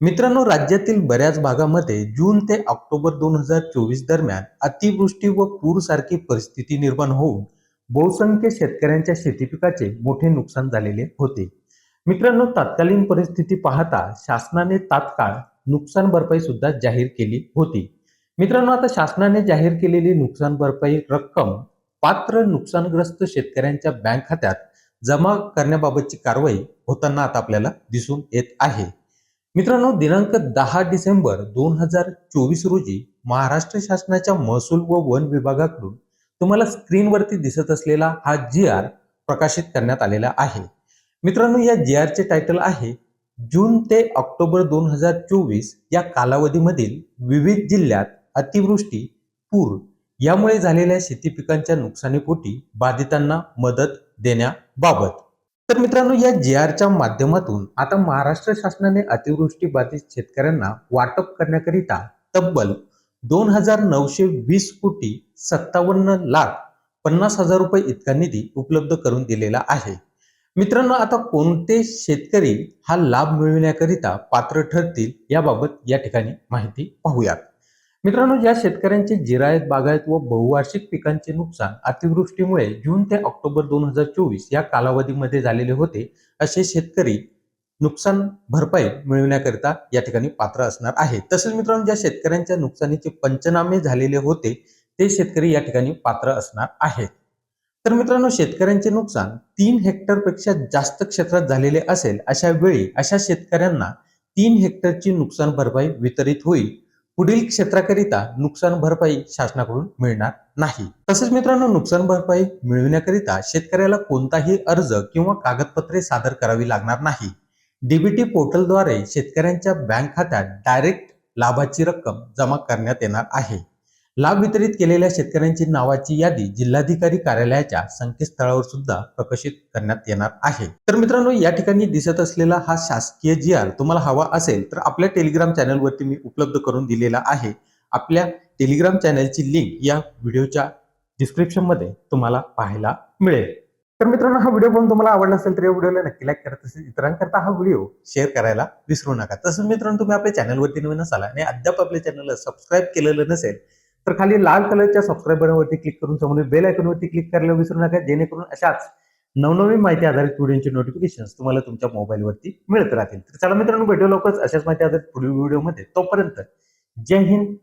मित्रांनो राज्यातील बऱ्याच भागामध्ये जून ते ऑक्टोबर दोन हजार चोवीस दरम्यान अतिवृष्टी व पूर सारखी परिस्थिती निर्माण होऊन बहुसंख्य शेतकऱ्यांच्या शेतीपिकाचे मोठे नुकसान झालेले होते. मित्रांनो तत्कालीन परिस्थिती पाहता शासनाने तात्काळ नुकसान भरपाई सुद्धा जाहीर केली होती. मित्रांनो आता शासनाने जाहीर केलेली नुकसान भरपाई रक्कम पात्र नुकसानग्रस्त शेतकऱ्यांच्या बँक खात्यात जमा करण्याबाबतची कारवाई होताना आता आपल्याला दिसून येत आहे. मित्रांनो दिनांक दहा डिसेंबर दोन हजार चोवीस रोजी महाराष्ट्र शासनाच्या महसूल व वन विभागाकडून तुम्हाला स्क्रीनवरती दिसत असलेला हा जी आर प्रकाशित करण्यात आलेला आहे. मित्रांनो या जी आरचे टायटल आहे जून ते ऑक्टोबर दोन हजार चोवीस या कालावधीमधील विविध जिल्ह्यात अतिवृष्टी पूर यामुळे झालेल्या शेती पिकांच्या नुकसानीपोटी बाधितांना मदत देण्याबाबत. तर मित्रांनो या जी आरच्या माध्यमातून आता महाराष्ट्र शासनाने अतिवृष्टी बाधित शेतकऱ्यांना वाटप करण्याकरिता तब्बल दोन हजार नऊशे वीस कोटी सत्तावन्न लाख पन्नास हजार रुपये इतका निधी उपलब्ध करून दिलेला आहे. मित्रांनो आता कोणते शेतकरी हा लाभ मिळविण्याकरिता पात्र ठरतील याबाबत या ठिकाणी माहिती पाहूयात. मित्रांनो ज्या शेतकऱ्यांचे जिरायत बागायत व बहुवार्षिक पिकांचे नुकसान अतिवृष्टीमुळे जून ते ऑक्टोबर दोन हजार चोवीस या कालावधीमध्ये झालेले होते असे शेतकरी नुकसान भरपाई मिळविण्याकरिता या ठिकाणी पात्र असणार आहे तसेच मित्रांनो ज्या शेतकऱ्यांच्या नुकसानीचे पंचनामे झालेले होते ते शेतकरी या ठिकाणी पात्र असणार आहेत. तर मित्रांनो शेतकऱ्यांचे नुकसान तीन हेक्टरपेक्षा जास्त क्षेत्रात झालेले असेल अशा वेळी अशा शेतकऱ्यांना तीन हेक्टरची नुकसान भरपाई वितरित होईल. पुढील क्षेत्राकरिता नुकसान भरपाई शासनाकडून मिळणार नाही. तसेच मित्रांनो नुकसान भरपाई मिळविण्याकरिता शेतकऱ्याला कोणताही अर्ज किंवा कागदपत्रे सादर करावी लागणार नाही. डीबीटी पोर्टलद्वारे शेतकऱ्यांच्या बँक खात्यात डायरेक्ट लाभाची रक्कम जमा करण्यात येणार आहे. लाभ वितरित केलेल्या शेतकऱ्यांची नावाची यादी जिल्हाधिकारी कार्यालयाच्या संकेतस्थळावर सुद्धा प्रकाशित करण्यात येणार आहे. तर मित्रांनो या ठिकाणी दिसत असलेला हा शासकीय जी आर तुम्हाला हवा असेल तर आपल्या टेलिग्राम चॅनलवरती मी उपलब्ध करून दिलेला आहे. आपल्या टेलिग्राम चॅनलची लिंक या व्हिडिओच्या डिस्क्रिप्शनमध्ये तुम्हाला पाहायला मिळेल. तर मित्रांनो हा व्हिडिओ पाहून तुम्हाला आवडला असेल तर या व्हिडिओला नक्की लाईक करा. तसेच इतरांकरता हा व्हिडिओ शेअर करायला विसरू नका. तसंच मित्रांनो तुम्ही आपल्या चॅनलवरती नवीन असाल आणि अद्याप आपल्या चॅनलला सबस्क्राईब केलेलं नसेल तर खाली लाल कलरच्या सबस्क्राईब बटनवरती क्लिक करून समोर बेल आयकॉनवरती क्लिक करायला विसरू नका जेणेकरून अशाच नवनवीन माहिती आधारित व्हिडिओचे नोटिफिकेशन तुम्हाला तुमच्या मोबाईलवरती मिळत राहतील. तर चला मित्रांनो भेटू लवकरच अशाच माहिती आधारित पुढील व्हिडिओमध्ये तोपर्यंत जय हिंद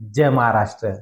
जय महाराष्ट्र.